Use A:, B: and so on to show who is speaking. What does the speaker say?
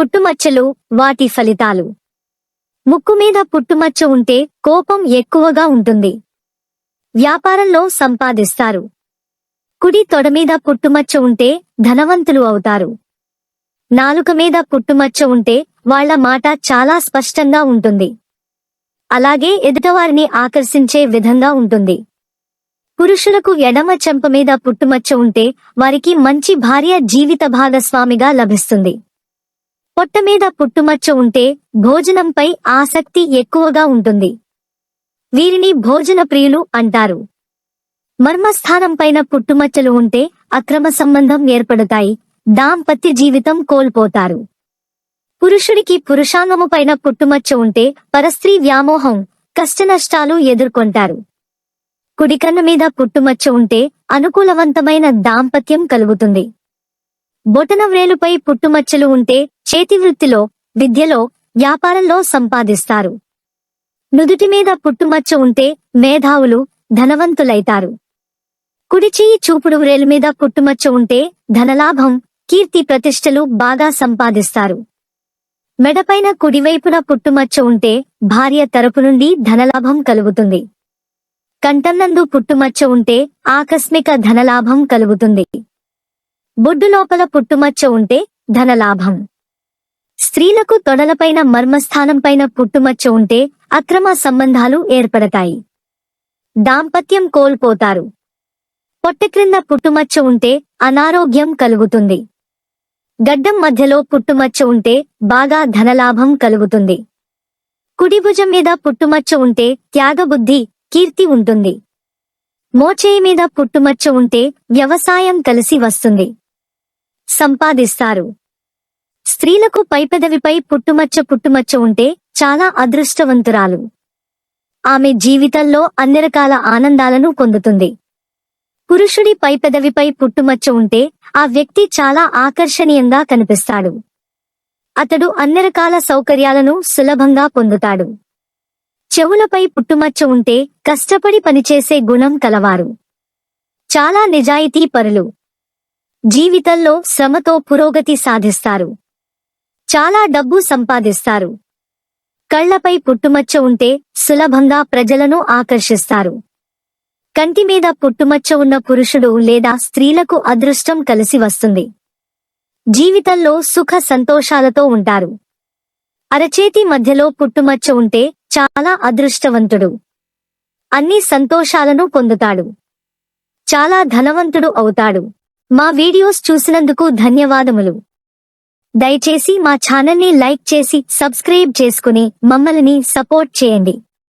A: పుట్టుమచ్చలు వాటి ఫలితాలు. ముక్కు మీద పుట్టుమచ్చ ఉంటే కోపం ఎక్కువగా ఉంటుంది. వ్యాపారంలో సంపాదిస్తారు. కుడి తొడ మీద పుట్టుమచ్చ ఉంటే ధనవంతులు అవుతారు. నాలుక మీద పుట్టుమచ్చ ఉంటే వాళ్ళ మాట చాలా స్పష్టంగా ఉంటుంది. అలాగే ఎదుటవారిని ఆకర్షించే విధంగా ఉంటుంది. పురుషులకు ఎడమ చెంప మీద పుట్టుమచ్చ ఉంటే వారికి మంచి భార్య జీవిత భాగస్వామిగా లభిస్తుంది. పొట్ట మీద పుట్టుమచ్చ ఉంటే భోజనంపై ఆసక్తి ఎక్కువగా ఉంటుంది. వీరిని భోజన ప్రియులు అంటారు. మర్మస్థానం పైన పుట్టుమచ్చలు ఉంటే అక్రమ సంబంధం ఏర్పడతాయి. దాంపత్య జీవితం కోల్పోతారు. పురుషుడికి పురుషాంగము పైన పుట్టుమచ్చ ఉంటే పరస్త్రీ వ్యామోహం కష్టనష్టాలు ఎదుర్కొంటారు. కుడికన్ను మీద పుట్టుమచ్చ ఉంటే అనుకూలవంతమైన దాంపత్యం కలుగుతుంది. బొటనవ్రేలుపై పుట్టుమచ్చలు ఉంటే చేతివృత్తిలో విద్యలో వ్యాపారంలో సంపాదిస్తారు. నుదుటి మీద పుట్టుమచ్చ ఉంటే మేధావులు ధనవంతులైతారు. కుడిచేయి చూపుడు రేలు మీద పుట్టుమచ్చ ఉంటే ధనలాభం కీర్తి ప్రతిష్టలు బాగా సంపాదిస్తారు. మెడపైన కుడివైపున పుట్టుమచ్చ ఉంటే భార్య తరపు నుండి ధనలాభం కలుగుతుంది. కంటన్నందు పుట్టుమచ్చ ఉంటే ఆకస్మిక ధనలాభం కలుగుతుంది. బొడ్డు లోపల పుట్టుమచ్చ ఉంటే ధనలాభం. స్త్రీలకు తొడలపైన మర్మస్థానంపైన పుట్టుమచ్చ ఉంటే అక్రమ సంబంధాలు ఏర్పడతాయి. దాంపత్యం కోల్పోతారు. పొట్ట క్రింద పుట్టుమచ్చ ఉంటే అనారోగ్యం కలుగుతుంది. గడ్డం మధ్యలో పుట్టుమచ్చ ఉంటే బాగా ధనలాభం కలుగుతుంది. కుడిభుజం మీద పుట్టుమచ్చ ఉంటే త్యాగబుద్ధి కీర్తి ఉంటుంది. మోచేయి మీద పుట్టుమచ్చ ఉంటే వ్యవసాయం కలిసి వస్తుంది. సంపాదిస్తారు. స్త్రీలకు పైపెదవిపై పుట్టుమచ్చ పుట్టుమచ్చ ఉంటే చాలా అదృష్టవంతురాలు. ఆమె జీవితంలో అన్ని రకాల ఆనందాలను పొందుతుంది. పురుషుడి పైపెదవిపై పుట్టుమచ్చ ఉంటే ఆ వ్యక్తి చాలా ఆకర్షణీయంగా కనిపిస్తాడు. అతడు అన్ని రకాల సౌకర్యాలను సులభంగా పొందుతాడు. చెవులపై పుట్టుమచ్చ ఉంటే కష్టపడి పనిచేసే గుణం కలవారు. చాలా నిజాయితీ పరులు జీవితంలో శ్రమతో పురోగతి సాధిస్తారు. చాలా డబ్బు సంపాదిస్తారు. కళ్ళపై పుట్టుమచ్చ ఉంటే సులభంగా ప్రజలను ఆకర్షిస్తారు. కంటి మీద పుట్టుమచ్చ ఉన్న పురుషుడు లేదా స్త్రీలకు అదృష్టం కలిసి వస్తుంది. జీవితంలో సుఖ సంతోషాలతో ఉంటారు. అరచేతి మధ్యలో పుట్టుమచ్చ ఉంటే చాలా అదృష్టవంతుడు. అన్ని సంతోషాలను పొందుతాడు. చాలా ధనవంతుడు అవుతాడు. మా వీడియోస్ చూసినందుకు ధన్యవాదములు. దయచేసి మా ఛానల్ని లైక్ చేసి సబ్స్క్రైబ్ చేసుకుని మమ్మల్ని సపోర్ట్ చేయండి.